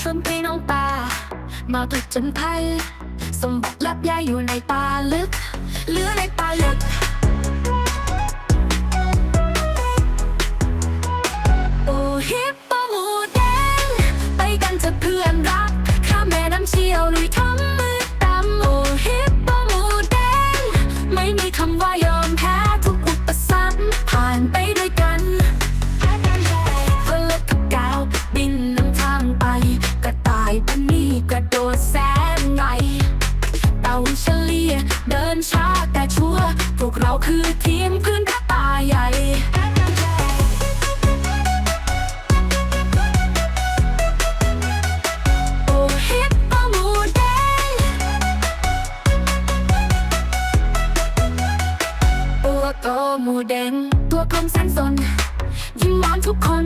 ชวนพี่น้องป่า มาผจญภัย สมบัติลับใหญ่อยู่ในป่าลึกหลือในป่าลึกโอ้ฮิปโปหมูแดง ไปกันเถอะเพื่อนรัก ข้ามแม่น้ำเชี่ยวลุยท้องมือตำโอ้ฮิปโปหมูแดง ไม่มีคำว่า เต่าเฉลี่ย เดินช้าแต่ชัวร์พวกเราคือทีมพื่อนกระต่ายใหญ่โอฮิปโปหมูแดงตัวโตหมูแดง ตัวกลมแสนสนยิ้มหวานทุกคน